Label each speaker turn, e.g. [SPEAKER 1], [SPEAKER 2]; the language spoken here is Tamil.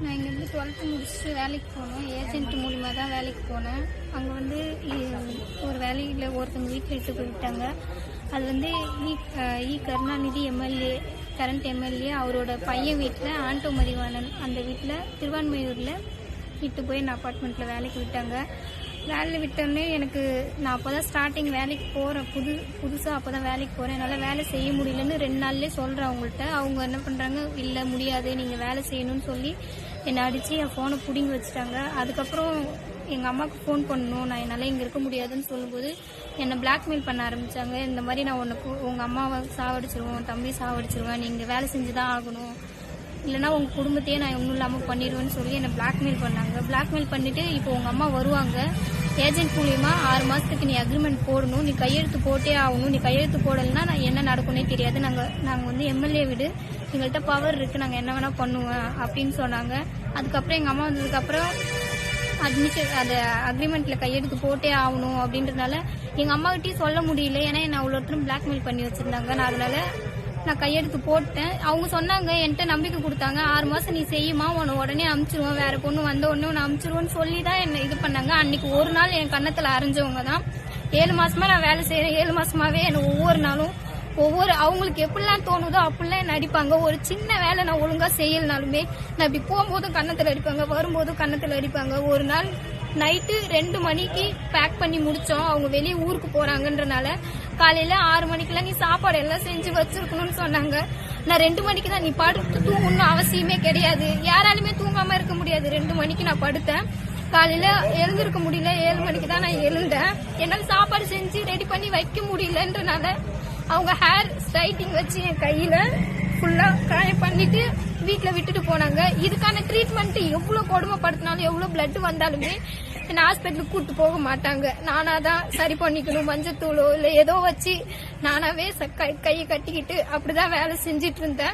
[SPEAKER 1] நான் இங்கேருந்து டுவெல்த்து முடிச்சுட்டு வேலைக்கு போனேன் ஏஜென்ட் மூலிமா தான் வேலைக்கு போனேன். அங்கே வந்து ஒரு வேலையில் ஒருத்தவங்க வீட்டில் இட்டு போயிட்டாங்க. அது வந்து இ இ கருணாநிதி எம்எல்ஏ கரண்ட் எம்எல்ஏ அவரோட பையன் வீட்டில் ஆண்டோ மதிவாணன் அந்த வீட்டில் திருவான்மையூரில் இட்டு போய் என்ன அப்பார்ட்மெண்ட்டில் வேலைக்கு விட்டாங்க. வேலையில் விட்டோடனே எனக்கு நான் அப்போ தான் ஸ்டார்டிங் வேலைக்கு போகிறேன் புது புதுசாக அப்போ தான் வேலைக்கு போகிறேன் என்னால் வேலை செய்ய முடியலன்னு ரெண்டு நாள்லேயே சொல்கிறேன் அவங்கள்ட்ட. அவங்க என்ன பண்ணுறாங்க இல்லை முடியாது. நீங்கள் வேலை செய்யணும்னு சொல்லி என்னை அடித்து என் ஃபோனை பிடுங்கி வச்சுட்டாங்க. அதுக்கப்புறம் எங்கள் அம்மாவுக்கு ஃபோன் பண்ணணும். நான் என்னால் இங்கே இருக்க முடியாதுன்னு சொல்லும்போது என்னை பிளாக்மெயில் பண்ண ஆரம்பித்தாங்க இந்த மாதிரி நான் உனக்கு உங்கள் அம்மாவை சாவடிச்சிருவோம் தம்பி சாவடிச்சிருவேன். நீங்கள் வேலை செஞ்சு தான் ஆகணும். இல்லைன்னா உங்கள் குடும்பத்தையே நான் ஒன்றும் இல்லாமல் பண்ணிடுவேன்னு சொல்லி என்னை பிளாக்மெயில் பண்ணாங்க. பிளாக்மெயில் பண்ணிட்டு இப்போ உங்கள் அம்மா வருவாங்க. ஏஜென்ட் மூலியமா ஆறு மாசத்துக்கு நீ அக்ரிமெண்ட் போடணும். நீ கையெழுத்து போட்டே ஆகணும். நீ கையெழுத்து போடலைன்னா நான் என்ன நடக்கும்னே தெரியாது. நாங்கள் நாங்கள் வந்து எம்எல்ஏ விடு. எங்கள்கிட்ட பவர் இருக்கு. நாங்கள் என்ன வேணா பண்ணுவேன் அப்படின்னு சொன்னாங்க. அதுக்கப்புறம் எங்கள் அம்மா வந்ததுக்கப்புறம் அட்மிஷன் அந்த அக்ரிமெண்ட்ல கையெழுத்து போட்டே ஆகணும் அப்படின்றதுனால எங்கள் அம்மாகிட்டயும் சொல்ல முடியல. ஏன்னா என்ன அவ்வளோ ஒருத்தரும் பிளாக்மெயில் பண்ணி வச்சிருந்தாங்க. நான் அதனால நான் கையெழுத்து போட்டேன். அவங்க சொன்னாங்க என்கிட்ட நம்பிக்கை கொடுத்தாங்க. ஆறு மாசம் நீ செய்யுமா? உன்னை உடனே அமுச்சிருவோம் வேற பொண்ணு வந்த உடனே உன்னை அமுச்சிருவோன்னு சொல்லி தான் என்ன இது பண்ணாங்க. அன்னைக்கு ஒரு நாள் என் கன்னத்துல அரைஞ்சவங்க தான். ஏழு மாசமா நான் வேலை செய்யறேன் ஏழு மாசமாவே எனக்கு ஒவ்வொரு நாளும் ஒவ்வொரு அவங்களுக்கு எப்படிலாம் தோணுதோ அப்படிலாம் என்ன அடிப்பாங்க. ஒரு சின்ன வேலை நான் ஒழுங்கா செய்யலனாலுமே நான் இப்படி போகும்போதும் கன்னத்துல அடிப்பாங்க வரும்போதும் கன்னத்துல அடிப்பாங்க. ஒரு நாள் நைட்டு ரெண்டு மணிக்கு பேக் பண்ணி முடிச்சோம். அவங்க வெளியே ஊருக்கு போறாங்கன்றனால காலையில ஆறு மணிக்கெல்லாம் நீ சாப்பாடு எல்லாம் செஞ்சு வச்சிருக்கணும்னு சொன்னாங்க. நான் ரெண்டு மணிக்கு தான் நீ படுத்து தூங்கணும்னு அவசியமே கிடையாது. யாராலுமே தூங்காம இருக்க முடியாது. ரெண்டு மணிக்கு நான் படுத்தேன். காலையில எழுந்திருக்க முடியல. ஏழு மணிக்கு தான் நான் எழுந்தேன். என்னால சாப்பாடு செஞ்சு ரெடி பண்ணி வைக்க முடியலன்றனால அவங்க ஹேர் ஸ்ட்ரைட்டிங் வச்சு என் கையில ஃபுல்லா காயம் பண்ணிட்டு வீட்டுல விட்டுட்டு போனாங்க. இதுக்கான ட்ரீட்மெண்ட் எவ்வளவு கொடுமைப்படுத்தினாலும் எவ்வளவு பிளட் வந்தாலுமே என்ன ஹாஸ்பிட்டலுக்கு கூட்டு போக மாட்டாங்க. நானா தான் சரி பண்ணிக்கணும் மஞ்சத்தூளோ இல்ல ஏதோ வச்சு நானாவே ச- கையை கட்டிக்கிட்டு அப்படிதான் வேலை செஞ்சிட்டு இருந்தேன்.